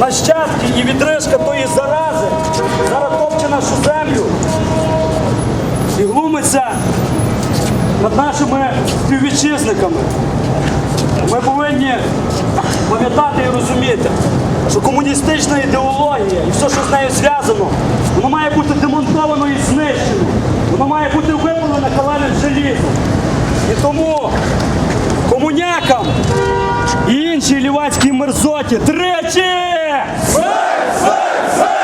нащадки і відрижка тої зарази зараз топче нашу землю і глумиться над нашими співвітчизниками. Ми повинні пам'ятати і розуміти, що комуністична ідеологія і все, що з нею зв'язано, воно має бути демонтовано і знищено, воно має бути випалено каленим желізом. І тому комунякам і інші лівацькі мерзоті тричі! Смерть! Смерть! Смерть!